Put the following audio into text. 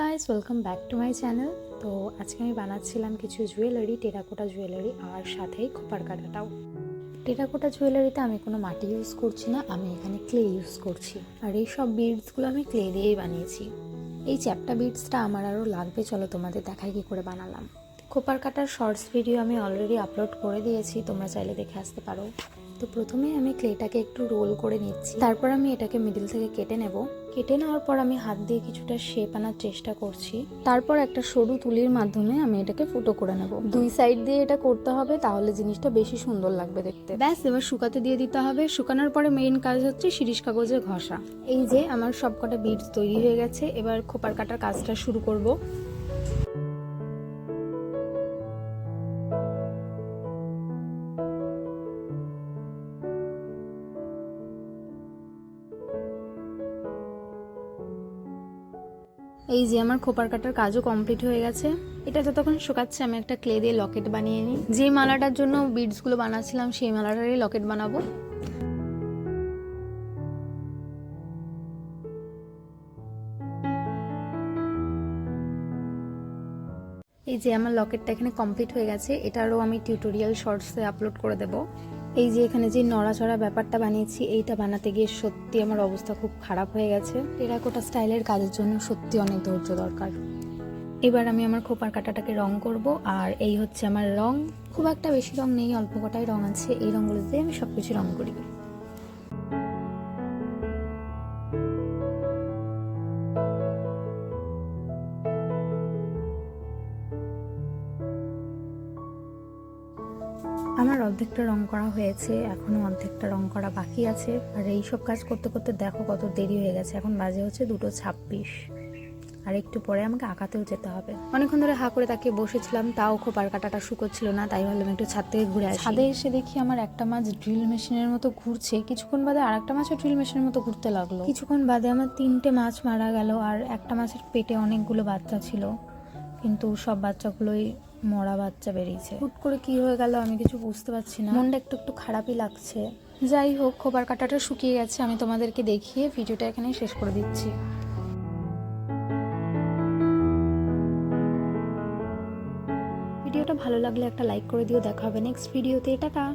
Guys welcome back to my channel তো আজকে আমি বানাচ্ছিলাম কিছু জুয়েলারি টেরাকোটা জুয়েলারি আর সাথেই খোপার কাটাটাও। টেরাকোটা জুয়েলারিতে আমি কোনো মাটি ইউজ করছি না, আমি এখানে ক্লে ইউজ করছি। আর এই সব বিডসগুলো আমি ক্লে দিয়েই বানিয়েছি। এই চ্যাপটা বিডসটা আমার আরও লাগবে, চলো তোমাদের দেখাই কী করে বানালাম। খোপার কাটার শর্টস ভিডিও আমি অলরেডি আপলোড করে দিয়েছি, তোমরা চাইলে দেখে আসতে পারো। তো প্রথমে আমি ক্লেটাকে একটু রোল করে নিচ্ছি। তারপর আমি এটাকে মিডিল থেকে কেটে নেব। কেটে নেওয়ার পর আমি হাত দিয়ে কিছুটা শেপ আনার চেষ্টা করছি। তারপর একটা সরু তুলির মাধ্যমে আমি এটাকে ফুটো করে নেব। দুই সাইড দিয়ে এটা করতে হবে, তাহলে জিনিসটা বেশি সুন্দর লাগবে দেখতে। ব্যাস, এবার শুকাতে দিয়ে দিতে হবে। শুকানোর পরে মেইন কাজ হচ্ছে শিরিষ কাগজে ঘষা। এই যে আমার সবকটা বিটস তৈরি হয়ে গেছে, এবার খোপার কাটার কাজটা শুরু করব। এই যে আমার খোপার কাটার কাজও কমপ্লিট হয়ে গেছে। এটা যতক্ষণ শুকাচ্ছে, আমি একটা ক্লে দিয়ে লকেট বানিয়ে নিই। যে মালাটার জন্য বিডসগুলো বানাচ্ছিলাম, সেই মালাটারই লকেট বানাবো। এই যে আমার লকেটটা এখানে কমপ্লিট হয়ে গেছে, এটারও আমি টিউটোরিয়াল শর্টসে আপলোড করে দেব। এই যে এখানে যে নড়াচড়া ব্যাপারটা বানিয়েছি, এইটা বানাতে গিয়ে সত্যি আমার অবস্থা খুব খারাপ হয়ে গেছে। টেরাকোটা স্টাইলের কাজের জন্য সত্যি অনেক ধৈর্য দরকার। এবার আমি আমার খোপার কাটাটাকে রং করব, আর এই হচ্ছে আমার রং। খুব একটা বেশি রং নেই, অল্প কটাই রং আছে। এই রঙগুলো দিয়ে আমি সব কিছু রং করি। আমার অর্ধেকটা রং করা হয়েছে এখনও অর্ধেকটা রং করা বাকি আছে। আর এই সব কাজ করতে করতে দেখো কত দেরি হয়ে গেছে এখন বাজে হচ্ছে দুটো ছাব্বিশ। আর একটু পরে আমাকে আঁকাতেও যেতে হবে। অনেকক্ষণ ধরে হা করে তাকিয়ে বসেছিলাম তাও খোপার কাটাটা শুকোচ্ছিল না তাই ভাবলাম একটু ছাদ থেকে ঘুরে আসি। ছাদে এসে দেখি আমার একটা মাছ ড্রিল মেশিনের মতো ঘুরছে। কিছুক্ষণ বাদে আর একটা মাছও ড্রিল মেশিনের মতো ঘুরতে লাগল। কিছুক্ষণ বাদে আমার তিনটে মাছ মারা গেল আর একটা মাছের পেটে অনেকগুলো বাচ্চা ছিল। কিন্তু সব বাচ্চাগুলোই মরা বাচ্চা বেরিয়েছে। হুট করে কি হয়ে গেল আমি কিছু বুঝতে পারছি না। মনটা একটু একটু খারাপই লাগছে। যাই হোক খোবার কাটাটা শুকিয়ে গেছে আমি তোমাদেরকে দেখিয়ে ভিডিওটা এখানেই শেষ করে দিচ্ছি। ভিডিওটা ভালো লাগলে একটা লাইক করে দিও দেখা হবে নেক্সট ভিডিওতে টাটা!